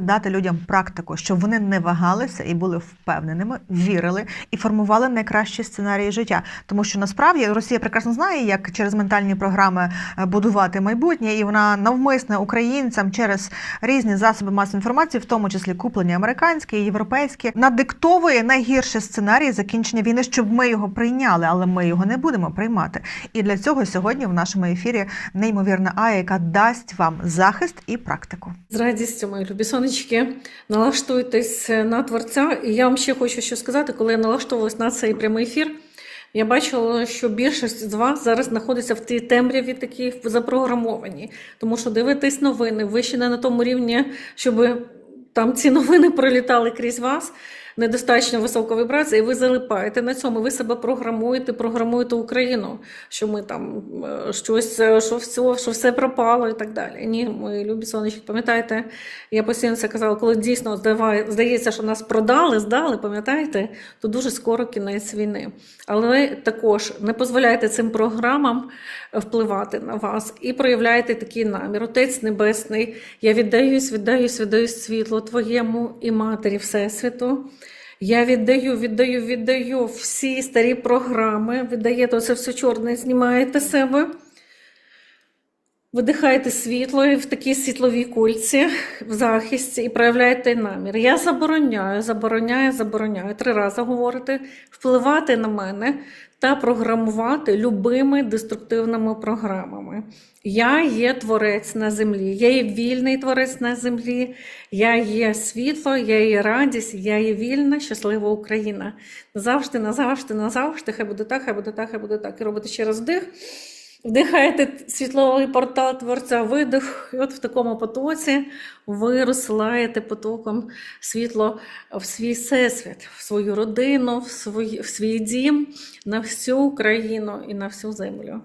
дати людям практику, щоб вони не вагалися і були впевненими, вірили і формували найкращі сценарії життя. Тому що насправді Росія прекрасно знає, як через ментальні програми е, будувати майбутнє, і вона навмисне українцям через різні засоби масової інформації, в тому числі куплені американські, європейські, надиктовує найгірші сценарії закінчення війни, щоб ми його прийняли, але ми його не будемо приймати. І для цього сьогодні в нашому ефірі неймовірна Ая, яка дасть вам захист і практику. З радістю, мої любі сонечки, налаштуйтесь на творця. І я вам ще хочу що сказати, коли я налаштовувалась на цей прямий ефір. Я бачила, що більшість з вас зараз знаходиться в тій темряві, такі запрограмовані, тому що дивитесь новини, ви ще не на тому рівні, щоб там ці новини пролітали крізь вас. Недостатньо висока вібрація, і ви залипаєте на цьому. Ви себе програмуєте, програмуєте Україну, що ми там е, щось, е, що все, що все пропало і так далі. Ні, мої любі сонечки, пам'ятаєте, я постійно це казала, коли дійсно здається, що нас продали, здали, пам'ятаєте, то дуже скоро кінець війни. Але також не дозволяйте цим програмам впливати на вас і проявляйте такий намір. Отець Небесний, я віддаюсь, віддаюсь, віддаюсь світлу Твоєму і Матері Всесвіту. Я віддаю, віддаю, віддаю всі старі програми, віддаєте оце все чорне, знімаєте себе. Видихаєте світло і в такій світловій кульці в захисті і проявляєте намір. Я забороняю, забороняю, забороняю. Три рази говорите, впливати на мене та програмувати любими деструктивними програмами. Я є творець на землі, я є вільний творець на землі, я є світло, я є радість, я є вільна, щаслива Україна. Назавжди, назавжди, назавжди, хай буде так, хай буде так, хай буде так. І робите ще раз вдих. Вдихаєте світловий портал творця, видих, і от в такому потоці ви розсилаєте потоком світло в свій всесвіт, в свою родину, в свій, в свій дім, на всю Україну і на всю землю.